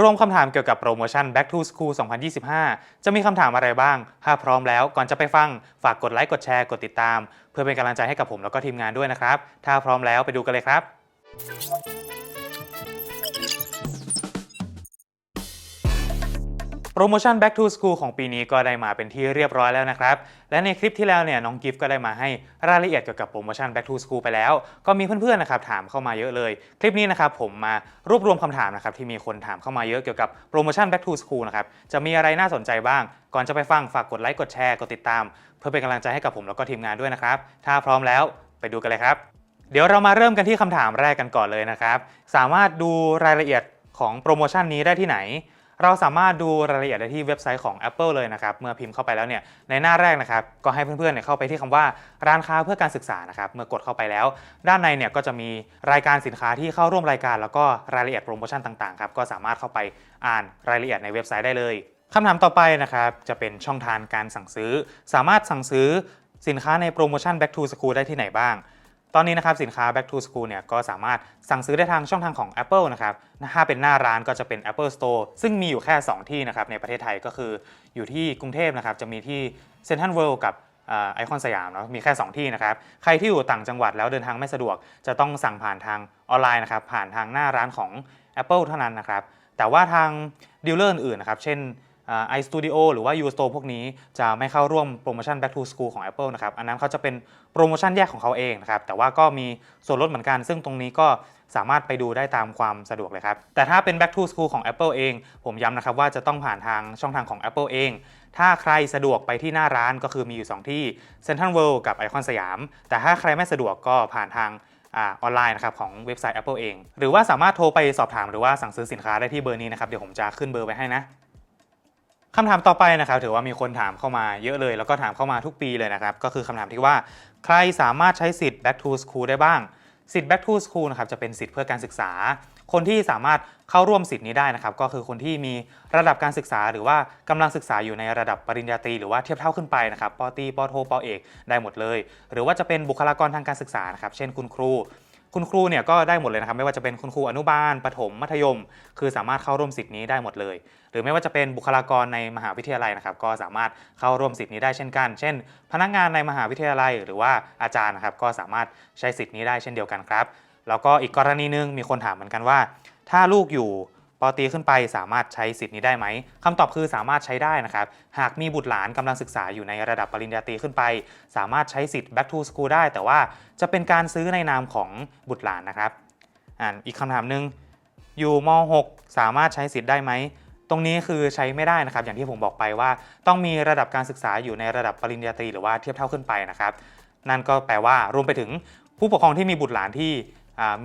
รวมคำถามเกี่ยวกับโปรโมชั่น Back to School 2025 จะมีคำถามอะไรบ้าง ถ้าพร้อมแล้วก่อนจะไปฟัง ฝากกดไลค์กดแชร์กดติดตาม เพื่อเป็นกำลังใจให้กับผมแล้วก็ทีมงานด้วยนะครับ ถ้าพร้อมแล้วไปดูกันเลยครับ รโมชั่น Back to School ของปีนี้ก็ได้มาเป็นที่เรียบร้อยแล้วนะครับ และในคลิปที่แล้วเนี่ยน้องกิฟต์ก็ได้มาให้รายละเอียดเกี่ยวกับโปรโมชั่น Back to School ไปแล้ว ก็มีเพื่อนๆนะครับถามเข้ามาเยอะเลย คลิปนี้นะครับผมมารวบรวมคำถามนะครับที่มีคนถามเข้ามาเยอะเกี่ยวกับโปรโมชั่น Back to School นะครับจะมีอะไรน่าสนใจบ้าง ก่อนจะไปฟังฝากกดไลค์กดแชร์กดติดตาม เพื่อเป็นกำลังใจให้กับผมแล้วก็ทีมงานด้วยนะครับถ้าพร้อมแล้วไปดูกันเลยครับ เดี๋ยวเรามาเริ่มกันที่คำถามแรกกันก่อนเลยนะครับสามารถดูรายละเอียดของโปรโมชั่นนี้ได้ที่ไหน เราสามารถดูรายละเอียดได้ที่เว็บไซต์ของ Apple เลยนะครับ เมื่อพิมพ์เข้าไปแล้วเนี่ยในหน้าแรกนะครับก็ให้เพื่อนๆเนี่ยเข้าไปที่คำว่าร้านค้าเพื่อการศึกษานะครับเมื่อกดเข้าไปแล้ว ด้านในเนี่ยก็จะมีรายการสินค้าที่เข้าร่วมรายการ แล้วก็รายละเอียดโปรโมชั่นต่างๆครับก็สามารถเข้าไปอ่านรายละเอียดในเว็บไซต์ได้เลยคำถามต่อไปนะครับจะเป็นช่องทางการสั่งซื้อ สามารถสั่งซื้อสินค้าในโปรโมชั่น Back to School ได้ที่ไหนบ้าง ตอนนี้นะครับสินค้า Back to School เนี่ยก็สามารถสั่งซื้อได้ทางช่องทางของ Apple นะครับถ้าเป็นหน้าร้านก็จะเป็น Apple Store ซึ่งมีอยู่แค่ 2 ที่นะครับในประเทศไทยก็คืออยู่ที่กรุงเทพนะครับจะมีที่ Central World กับไอคอนสยามเนาะมีแค่ 2 ที่นะครับ ใครที่อยู่ต่างจังหวัดแล้วเดินทางไม่สะดวก จะต้องสั่งผ่านทางออนไลน์นะครับผ่านทางหน้าร้านของ Apple เท่านั้นนะครับแต่ว่าทางดีลเลอร์อื่นๆนะครับเช่น ไอสตูดิโอหรือว่า U Store พวกนี้จะไม่เข้าร่วมโปรโมชั่น Back to School ของ Apple นะครับ อันนั้นเขาจะเป็นโปรโมชั่นแยกของเขาเองนะครับ แต่ว่าก็มีส่วนลดเหมือนกัน ซึ่งตรงนี้ก็สามารถไปดูได้ตามความสะดวกเลยครับ แต่ถ้าเป็น Back to School ของ Apple เอง ผมย้ำนะครับว่าจะต้องผ่านทางช่องทางของ Apple เอง ถ้าใครสะดวกไปที่หน้าร้านก็คือมีอยู่ 2 ที่ Central World กับไอคอนสยาม แต่ถ้าใครไม่สะดวกก็ผ่านทางออนไลน์นะครับของเว็บไซต์ Apple เอง หรือว่าสามารถโทรไปสอบถามหรือว่าสั่งซื้อสินค้าได้ที่เบอร์นี้นะครับ เดี๋ยวผมจะขึ้นเบอร์ไว้ให้นะ คำถามต่อไปนะครับถือว่ามีคนถามเข้ามาเยอะเลย แล้วก็ถามเข้ามาทุกปีเลยนะครับ ก็คือคำถามที่ว่า ใครสามารถใช้สิทธิ์ back to school ได้บ้าง สิทธิ์ back to school นะครับจะเป็นสิทธิ์เพื่อการศึกษา คนที่สามารถเข้าร่วมสิทธิ์นี้ได้นะครับ ก็คือคนที่มีระดับการศึกษา หรือว่ากำลังศึกษาอยู่ในระดับปริญญาตรีหรือว่าเทียบเท่าขึ้นไปนะครับปตีปโทปอเอกได้หมดเลย หรือว่าจะเป็นบุคลากรทางการศึกษานะครับเช่นคุณครู คุณครูเนี่ยก็ได้หมดเลยนะครับ ไม่ว่าจะเป็นคุณครูอนุบาลประถมมัธยม คือสามารถเข้าร่วมสิทธิ์นี้ได้หมดเลย หรือไม่ว่าจะเป็นบุคลากรในมหาวิทยาลัยนะครับ ก็สามารถเข้าร่วมสิทธิ์นี้ได้เช่นกัน เช่น พนักงานในมหาวิทยาลัย หรือว่าอาจารย์นะครับ ก็สามารถใช้สิทธิ์นี้ได้เช่นเดียวกันครับ แล้วก็อีกกรณีหนึงมีคนถามเหมือนกันว่า ถ้าลูกอยู่ ปตีขึ้นไปสามารถใช้สิทธิ์นี้ได้ไหมคำตอบคือสามารถใช้ได้นะครับ หากมีบุตรหลานกำลังศึกษาอยู่ในระดับปริญญาตรีขึ้นไป สามารถใช้สิทธิ์ back to school ได้ แต่ว่าจะเป็นการซื้อในนามของบุตรหลานนะครับอ่านอีกคำถามหนึ่งอยู่ม .6 สามารถใช้สิทธิ์ได้ไหมตรงนี้คือใช้ไม่ได้นะครับ อย่างที่ผมบอกไปว่า ต้องมีระดับการศึกษาอยู่ในระดับปริญญาตรีหรือว่าเทียบเท่าขึ้นไปนะครับ นั่นก็แปลว่ารวมไปถึงผู้ปกครองที่มีบุตรหลานที่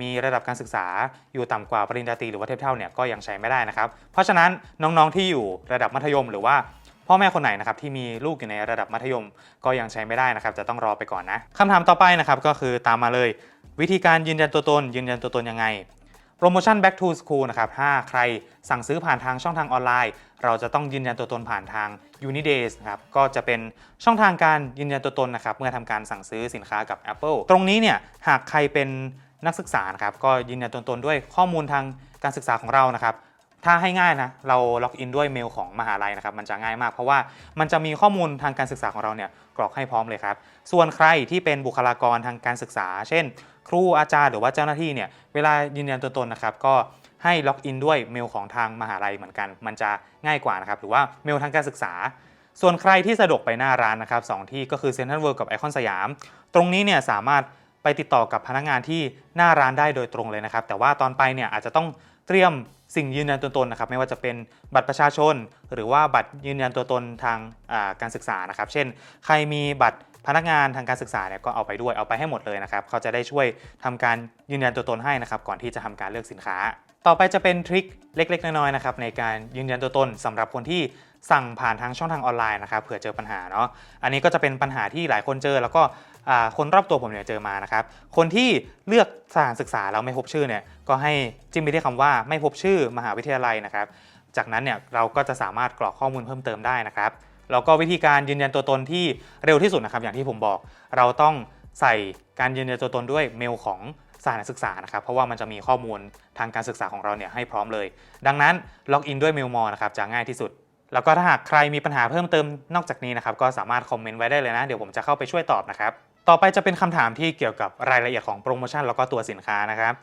มีระดับการศึกษาอยู่ต่ำกว่าปริญญาตรีหรือว่าเทียบเท่าเนี่ยก็ยังใช้ไม่ได้นะครับ เพราะฉะนั้นน้องๆที่อยู่ระดับมัธยมหรือว่าพ่อแม่คนไหนนะครับที่มีลูกอยู่ในระดับมัธยมก็ยังใช้ไม่ได้นะครับ จะต้องรอไปก่อนนะคำถามต่อไปนะครับก็คือตามมาเลย วิธีการยืนยันตัวตน ยืนยันตัวตนยังไงโปรโมชั่น back to school นะครับถ้าใครสั่งซื้อผ่านทางช่องทางออนไลน์ เราจะต้องยืนยันตัวตนผ่านทาง Unidays นะครับ ก็จะเป็นช่องทางการยืนยันตัวตนนะครับ เมื่อทำการสั่งซื้อสินค้ากับ Apple ตรงนี้เนี่ย หากใครเป็น นักศึกษานะครับก็ยืนยันตัวตนด้วยข้อมูลทางการศึกษาของเรานะครับถ้าให้ง่ายนะเราล็อกอินด้วยเมลของมหาลัยนะครับมันจะง่ายมาก เพราะว่ามันจะมีข้อมูลทางการศึกษาของเราเนี่ยกรอกให้พร้อมเลยครับ ส่วนใครที่เป็นบุคลากรทางการศึกษา เช่น ครูอาจารย์หรือว่าเจ้าหน้าที่เนี่ยเวลายืนยันตัวตนนะครับก็ให้ล็อกอินด้วยเมลของทางมหาลัยเหมือนกัน มันจะง่ายกว่านะครับหรือว่าเมลทางการศึกษา ส่วนใครที่สะดวกไปหน้าร้านนะครับสองที่ก็คือเซ็นทรัลเวิลด์กับไอคอนสยาม ตรงนี้เนี่ยสามารถ ไปติดต่อกับพนักงานที่หน้าร้านได้โดยตรงเลยนะครับ แต่ว่าตอนไปเนี่ยอาจจะต้องเตรียมสิ่งยืนยันตัวตนนะครับ ไม่ว่าจะเป็นบัตรประชาชน หรือว่าบัตรยืนยันตัวตนทางาการศึกษานะครับ เช่น ใครมีบัตรพนักงานทางการศึกษาเนี่ยก็เอาไปด้วยเอาไปให้หมดเลยนะครับ เขาจะได้ช่วยทำการยืนยันตัวตนให้นะครับ ก่อนที่จะทำการเลือกสินค้า ต่อไปจะเป็นทริคเล็กๆ น้อยๆนะครับในการยืนยันตัวตนสำหรับคนที่ สั่งผ่านทางช่องทางออนไลน์นะครับเผื่อเจอปัญหาเนาะอันนี้ก็จะเป็นปัญหาที่หลายคนเจอ แล้วก็คนรอบตัวผมเนี่ยเจอมานะครับคนที่เลือกสถานศึกษาแล้วไม่พบชื่อเนี่ยก็ให้จิ้มไปที่คำว่าไม่พบชื่อมหาวิทยาลัยนะครับจากนั้นเนี่ยเราก็จะสามารถกรอกข้อมูลเพิ่มเติมได้นะครับแล้วก็วิธีการยืนยันตัวตนที่เร็วที่สุดนะครับอย่างที่ผมบอก เราต้องใส่การยืนยันตัวตนด้วยเมลของสถานศึกษานะครับ เพราะว่ามันจะมีข้อมูลทางการศึกษาของเราเนี่ยให้พร้อมเลย ดังนั้นล็อกอินด้วย Mailmo นะครับจะง่ายที่สุด แล้วก็ถ้าหากใครมีปัญหาเพิ่มเติมนอกจากนี้นะครับก็สามารถคอมเมนต์ไว้ได้เลยนะ เดี๋ยวผมจะเข้าไปช่วยตอบนะครับ ต่อไปจะเป็นคำถามที่เกี่ยวกับรายละเอียดของโปรโมชั่นแล้วก็ตัวสินค้านะครับ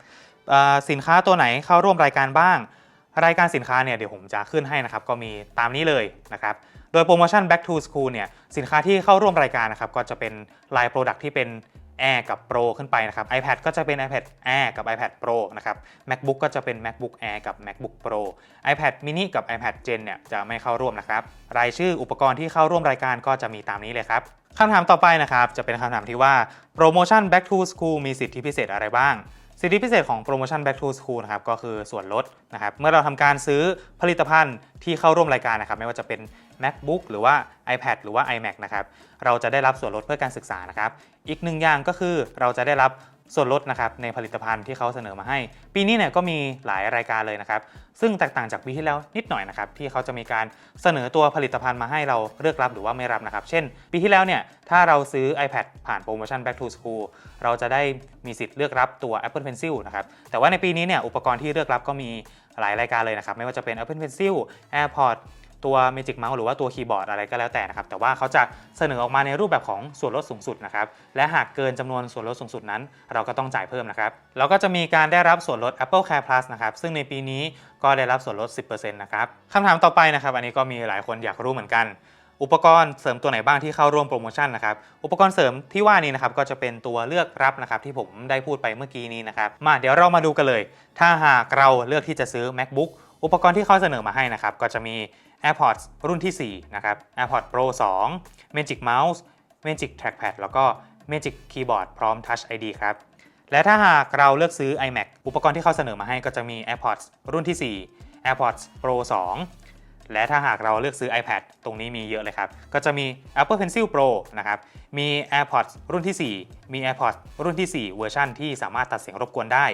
สินค้าตัวไหนเข้าร่วมรายการบ้าง รายการสินค้าเนี่ยเดี๋ยวผมจะขึ้นให้นะครับก็มีตามนี้เลยนะครับโดยโปรโมชั่น back to school เนี่ยสินค้าที่เข้าร่วมรายการนะครับก็จะเป็นลาย Product ที่เป็น Air กับ Pro ขึ้นไปนะครับ iPad ก็จะเป็น iPad Air กับ iPad Pro นะครับ MacBook ก็จะเป็น MacBook Air กับ MacBook Pro iPad mini กับ iPad Gen เนี่ยจะไม่เข้าร่วมนะครับ รายชื่ออุปกรณ์ที่เข้าร่วมรายการก็จะมีตามนี้เลยครับคำถามต่อไปนะครับ จะเป็นคำถามที่ว่าโปรโมชั่น back to school มีสิทธิพิเศษอะไรบ้าง สิทธิพิเศษของโปรโมชั่น back to school นะครับก็คือส่วนลดนะครับเมื่อเราทำการซื้อผลิตภัณฑ์ที่เข้าร่วมรายการนะครับไม่ว่าจะเป็น MacBook หรือว่า iPad หรือว่า iMac นะครับเราจะได้รับส่วนลดเพื่อการศึกษานะครับอีกหนึ่งอย่างก็คือเราจะได้รับ ส่วนลดนะครับในผลิตภัณฑ์ที่เขาเสนอมาให้ ปีนี้เนี่ยก็มีหลายรายการเลยนะครับ ซึ่งแตกต่างจากปีที่แล้วนิดหน่อยนะครับที่เขาจะมีการเสนอตัวผลิตภัณฑ์มาให้เราเลือกรับหรือว่าไม่รับนะครับ เช่น ปีที่แล้วเนี่ยถ้าเราซื้อ iPad ผ่านโปรโมชั่น back to school เราจะได้มีสิทธิ์เลือกรับตัว Apple Pencil นะครับแต่ว่าในปีนี้เนี่ยอุปกรณ์ที่เลือกรับก็มีหลายรายการเลยนะครับไม่ว่าจะเป็น Apple Pencil AirPods ตัว Magic Mouse หรือว่าตัวคีย์บอร์ดอะไรก็แล้วแต่นะครับ แต่ว่าเขาจะเสนอออกมาในรูปแบบของส่วนลดสูงสุดนะครับ และหากเกินจำนวนส่วนลดสูงสุดนั้น เราก็ต้องจ่ายเพิ่มนะครับ แล้วก็จะมีการได้รับส่วนลด Apple Care Plus นะครับ ซึ่งในปีนี้ก็ได้รับส่วนลด 10%นะครับคำถามต่อไปนะครับ อันนี้ก็มีหลายคนอยากรู้เหมือนกัน อุปกรณ์เสริมตัวไหนบ้างที่เข้าร่วมโปรโมชั่นนะครับ อุปกรณ์เสริมที่ว่านี้นะครับก็จะเป็นตัวเลือกรับนะครับที่ผมได้พูดไปเมื่อกี้นี้นะครับ มาเดี๋ยวเรามาดูกันเลย ถ้าหากเราเลือกที่จะซื้อ MacBook อุปกรณ์ที่เขาเสนอมาให้นะครับ ก็จะมี AirPods รุ่นที่ 4 นะครับ AirPods Pro 2 Magic Mouse Magic Trackpad แล้วก็ Magic Keyboard พร้อม Touch ID ครับ และถ้าหากเราเลือกซื้อ iMac อุปกรณ์ที่เขาเสนอมาให้ก็จะมี AirPods รุ่นที่ 4 AirPods Pro 2 และถ้าหากเราเลือกซื้อ iPad ตรงนี้มีเยอะเลยครับ ก็จะมี Apple Pencil Pro นะครับ มี AirPods รุ่นที่ 4 มี AirPods รุ่นที่ 4 เวอร์ชันที่สามารถตัดเสียงรบกวนได้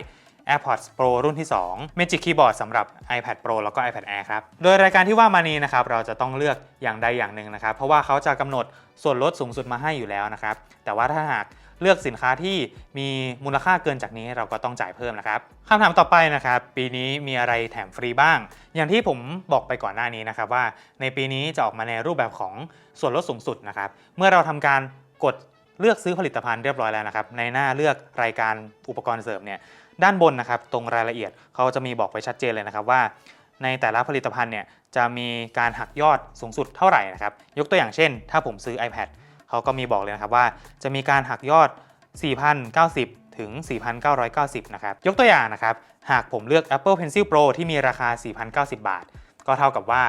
AirPods Pro รุ่นที่ 2 Magic Keyboard สำหรับ iPad Pro แล้วก็ iPad Air ครับ โดยรายการที่ว่ามานี้นะครับ เราจะต้องเลือกอย่างใดอย่างหนึ่งนะครับ เพราะว่าเขาจะกำหนดส่วนลดสูงสุดมาให้อยู่แล้วนะครับ แต่ว่าถ้าหากเลือกสินค้าที่มีมูลค่าเกินจากนี้เราก็ต้องจ่ายเพิ่มนะครับคำถามต่อไปนะครับ ปีนี้มีอะไรแถมฟรีบ้าง อย่างที่ผมบอกไปก่อนหน้านี้นะครับว่า ในปีนี้จะออกมาในรูปแบบของส่วนลดสูงสุดนะครับ เมื่อเราทำการกดเลือกซื้อผลิตภัณฑ์เรียบร้อยแล้วนะครับ ในหน้าเลือกรายการอุปกรณ์เสริมเนี่ย ด้านบนนะครับตรงรายละเอียดเขาจะมีบอกไปชัดเจนเลยนะครับว่า ในแต่ละผลิตภัณฑ์เนี่ยจะมีการหักยอดสูงสุดเท่าไหร่นะครับยกตัวอย่างเช่น ถ้าผมซื้อ iPad เขาก็มีบอกเลยนะครับว่าจะมีการหักยอด 4,090 ถึง 4,990 นะครับยกตัวอย่างนะครับหากผมเลือก Apple Pencil Pro ที่มีราคา 4,090 บาท ก็เท่ากับว่า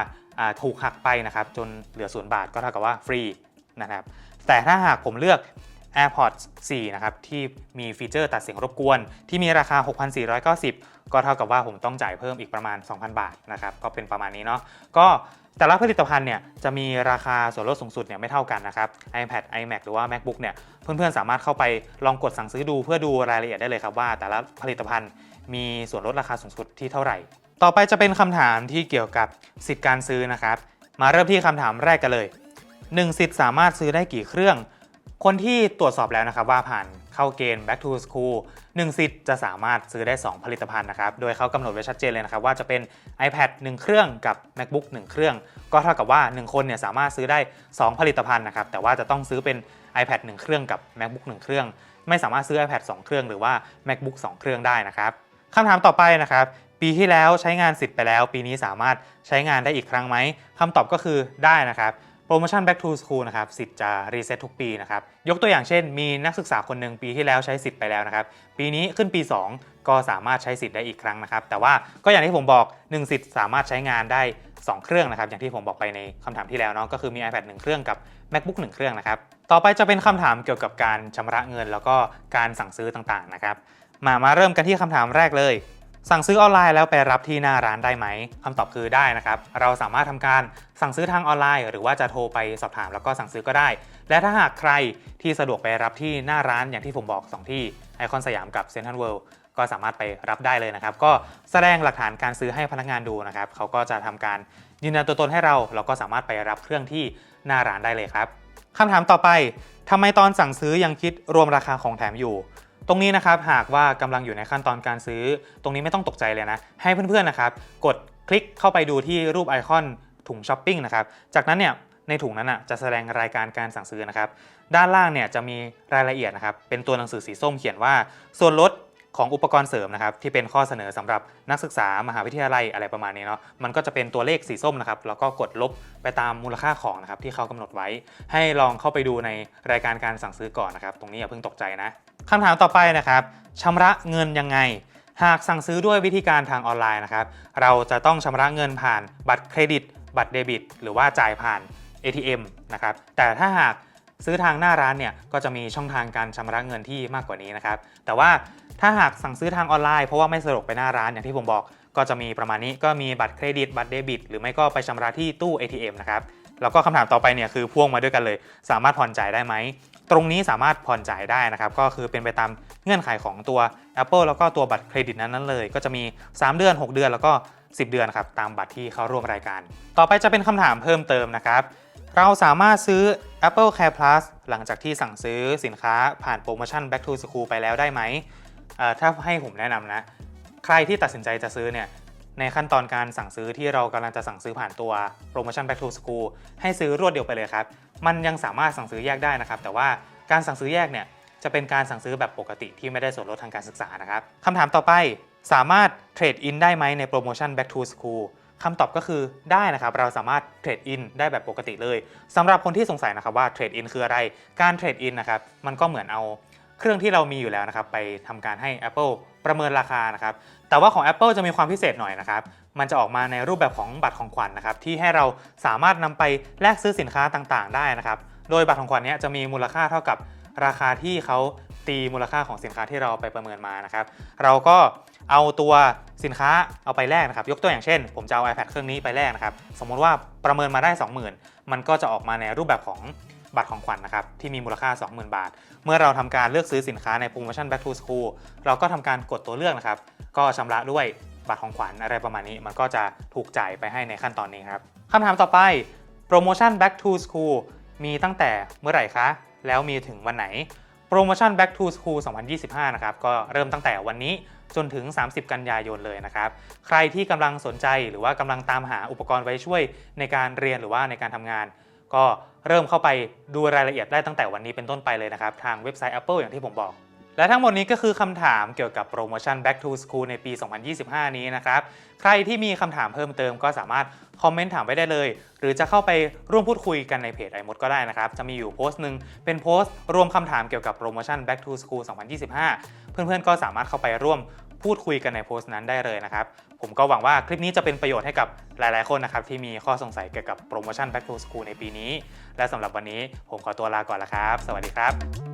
ถูกหักไปนะครับจนเหลือ0บาทก็เท่ากับว่าฟรีนะครับแต่ถ้าหากผมเลือก AirPods 4 นะครับ ที่มีฟีเจอร์ตัดเสียงรบกวน ที่มีราคา 6,490 ก็เท่ากับว่าผมต้องจ่ายเพิ่มอีกประมาณ 2,000 บาทนะครับ ก็เป็นประมาณนี้เนาะก็แต่ละผลิตภัณฑ์เนี่ยจะมีราคาส่วนลดสูงสุดเนี่ยไม่เท่ากันนะครับ iPad iMac หรือว่า MacBook เนี่ยเพื่อนๆ สามารถเข้าไปลองกดสั่งซื้อดูเพื่อดูรายละเอียดได้เลยครับว่า แต่ละผลิตภัณฑ์มีส่วนลดราคาสูงสุดที่เท่าไหร่ ต่อไปจะเป็นคำถามที่เกี่ยวกับสิทธิการซื้อนะครับ มาเริ่มที่คำถามแรกกันเลย 1 สิทธิ์สามารถซื้อได้กี่เครื่อง คนที่ตรวจสอบแล้วนะครับว่าผ่านเข้าเกณฑ์ back to school 1 สิทธิ์จะสามารถซื้อได้ 2 ผลิตภัณฑ์นะครับ โดยเขากำหนดไว้ชัดเจนเลยนะครับ ว่าจะเป็น iPad 1 เครื่องกับ MacBook 1 เครื่อง ก็เท่ากับว่า 1 คนเนี่ยสามารถซื้อได้ 2 ผลิตภัณฑ์นะครับ แต่ว่าจะต้องซื้อเป็น iPad 1 เครื่องกับ MacBook 1 เครื่อง ไม่สามารถซื้อ iPad 2 เครื่องหรือว่า MacBook 2 เครื่องได้นะครับคำถามต่อไปนะครับปีที่แล้วใช้งานสิทธิ์ไปแล้ว ปีนี้สามารถใช้งานได้อีกครั้งไหมคำตอบก็คือได้นะครับ รโมชั่น back to school นะครับสิทธิ์จะรีเซ็ตทุกปีนะครับยกตัวอย่างเช่น มีนักศึกษาคนหนึ่งปีที่แล้วใช้สิทธิ์ไปแล้วนะครับปีนี้ขึ้นปี 2 ก็สามารถใช้สิทธิ์ได้อีกครั้งนะครับแต่ว่าก็อย่างที่ผมบอก 1 สิทธิ์สามารถใช้งานได้ 2 เครื่องนะครับอย่างที่ผมบอกไปในคำถามที่แล้วเนาะก็คือมี iPad 1 เครื่องกับ MacBook 1 เครื่องนะครับต่อไปจะเป็นคำถามเกี่ยวกับการชำระเงิน แล้วก็การสั่งซื้อต่างๆนะครับมามาเริ่มกันที่คำถามแรกเลย สั่งซื้อออนไลน์แล้วไปรับที่หน้าร้านได้ไหมคำตอบคือได้นะครับ เราสามารถทำการสั่งซื้อทางออนไลน์ หรือว่าจะโทรไปสอบถามแล้วก็สั่งซื้อก็ได้ และถ้าหากใครที่สะดวกไปรับที่หน้าร้านอย่างที่ผมบอก 2 ที่ไอคอนสยามกับเซ็นทรัลเวิลด์ก็สามารถไปรับได้เลยนะครับ ก็แสดงหลักฐานการซื้อให้พนักงานดูนะครับ เขาก็จะทำการยืนยันตัวตนให้เราเราก็สามารถไปรับเครื่องที่หน้าร้านได้เลยครับคำถามต่อไปทำไมตอนสั่งซื้อยังคิดรวมราคาของแถมอยู่ ตรงนี้นะครับหากว่ากำลังอยู่ในขั้นตอนการซื้อ ตรงนี้ไม่ต้องตกใจเลยนะ ให้เพื่อนๆนะครับกดคลิกเข้าไปดูที่รูปไอคอนถุงช้อปปิ้งนะครับจากนั้นเนี่ยในถุงนั้นอะจะแสดงรายการการสั่งซื้อนะครับ ด้านล่างเนี่ยจะมีรายละเอียดนะครับ เป็นตัวหนังสือสีส้มเขียนว่าส่วนลด ของอุปกรณ์เสริมนะครับที่เป็นข้อเสนอสำหรับนักศึกษามหาวิทยาลัยอะไรประมาณนี้เนาะมันก็จะเป็นตัวเลขสีส้มนะครับแล้วก็กดลบไปตามมูลค่าของนะครับที่เขากำหนดไว้ ให้ลองเข้าไปดูในรายการการสั่งซื้อก่อนนะครับ ตรงนี้อย่าเพิ่งตกใจนะคำถามต่อไปนะครับชำระเงินยังไง หากสั่งซื้อด้วยวิธีการทางออนไลน์นะครับ เราจะต้องชำระเงินผ่านบัตรเครดิต บัตรเดบิต หรือว่าจ่ายผ่าน ATM นะครับแต่ถ้าหาก ซื้อทางหน้าร้านเนี่ยก็จะมีช่องทางการชำระเงินที่มากกว่านี้นะครับ แต่ว่าถ้าหากสั่งซื้อทางออนไลน์เพราะว่าไม่สะดวกไปหน้าร้านอย่างที่ผมบอก ก็จะมีประมาณนี้ก็มีบัตรเครดิตบัตรเดบิต หรือไม่ก็ไปชำระที่ตู้ ATM นะครับแล้วก็คำถามต่อไปเนี่ยคือพ่วงมาด้วยกันเลย สามารถผ่อนจ่ายได้ไหมตรงนี้สามารถผ่อนจ่ายได้นะครับ ก็คือเป็นไปตามเงื่อนไขของตัว Apple แล้วก็ตัวบัตรเครดิตนั้นๆเลย ก็จะมี 3 เดือน 6 เดือนแล้วก็ 10 เดือนครับตามบัตรที่เข้าร่วมรายการ ต่อไปจะเป็นคำถามเพิ่มเติมนะครับ เราสามารถซื้อ Apple Care Plus หลังจากที่สั่งซื้อสินค้าผ่านโปรโมชั่น Back to School ไปแล้วได้ไหมเอ่อถ้าให้ผมแนะนำนะ ใครที่ตัดสินใจจะซื้อเนี่ย ในขั้นตอนการสั่งซื้อที่เรากำลังจะสั่งซื้อผ่านตัวโปรโมชั่น Back to School ให้ซื้อรวดเดียวไปเลยครับ มันยังสามารถสั่งซื้อแยกได้นะครับ แต่ว่าการสั่งซื้อแยกเนี่ยจะเป็นการสั่งซื้อแบบปกติที่ไม่ได้ส่วนลดทางการศึกษานะครับคำถามต่อไป สามารถเทรดอินได้ไหมในโปรโมชั่น Back to School คำตอบก็คือได้นะครับ เราสามารถเทรดอินได้แบบปกติเลยสำหรับคนที่สงสัยนะครับว่าเทรดอินคืออะไร การเทรดอินนะครับมันก็เหมือนเอาเครื่องที่เรามีอยู่แล้วนะครับไปทำการให้ Apple ประเมินราคานะครับแต่ว่าของ Apple จะมีความพิเศษหน่อยนะครับมันจะออกมาในรูปแบบของบัตรของขวัญนะครับที่ให้เราสามารถนำไปแลกซื้อสินค้าต่างๆ ได้นะครับโดยบัตรของขวัญเนี้จะมีมูลค่าเท่ากับราคาที่เขาตีมูลค่าของสินค้าที่เราไปประเมินมานะครับ เราก็ เอาตัวสินค้าเอาไปแลกนะครับ ยกตัวอย่างเช่น ผมจะเอา iPad เครื่องนี้ไปแลกนะครับ สมมุติว่าประเมินมาได้ 20,000 มันก็จะออกมาในรูปแบบของบัตรของขวัญนะครับ ที่มีมูลค่า 20,000 บาท เมื่อเราทำการเลือกซื้อสินค้าในโปรโมชั่น Back to School เราก็ทำการกดตัวเลือกนะครับ ก็ชำระด้วยบัตรของขวัญอะไรประมาณนี้ มันก็จะถูกจ่ายไปให้ในขั้นตอนนี้ครับคำถามต่อไปโปรโมชั่น Back to School มีตั้งแต่เมื่อไหร่คะ แล้วมีถึงวันไหนโปรโมชั่น Back to School 2025 นะครับ ก็เริ่มตั้งแต่วันนี้ จนถึง 30 กันยายนเลยนะครับ ใครที่กำลังสนใจหรือว่ากำลังตามหาอุปกรณ์ไว้ช่วยในการเรียนหรือว่าในการทำงาน ก็เริ่มเข้าไปดูรายละเอียดได้ตั้งแต่วันนี้เป็นต้นไปเลยนะครับ ทางเว็บไซต์ Apple อย่างที่ผมบอก และทั้งหมดนี้ก็คือคำถามเกี่ยวกับโปรโมชั่น Back to School ในปี 2025 นี้นะครับ ใครที่มีคำถามเพิ่มเติมก็สามารถคอมเมนต์ถามไว้ได้เลย หรือจะเข้าไปร่วมพูดคุยกันในเพจไอมดก็ได้นะครับ จะมีอยู่โพสต์หนึ่งเป็นโพสต์ รวมคำถามเกี่ยวกับโปรโมชั่น Back to School 2025 เพื่อนๆก็สามารถเข้าไปร่วม พูดคุยกันในโพสต์นั้นได้เลยนะครับ ผมก็หวังว่าคลิปนี้จะเป็นประโยชน์ให้กับหลายๆ คนนะครับ ที่มีข้อสงสัยเกี่ยวกับโปรโมชั่น Back to School ในปีนี้ และสำหรับวันนี้ผมขอตัวลาก่อนละครับ สวัสดีครับ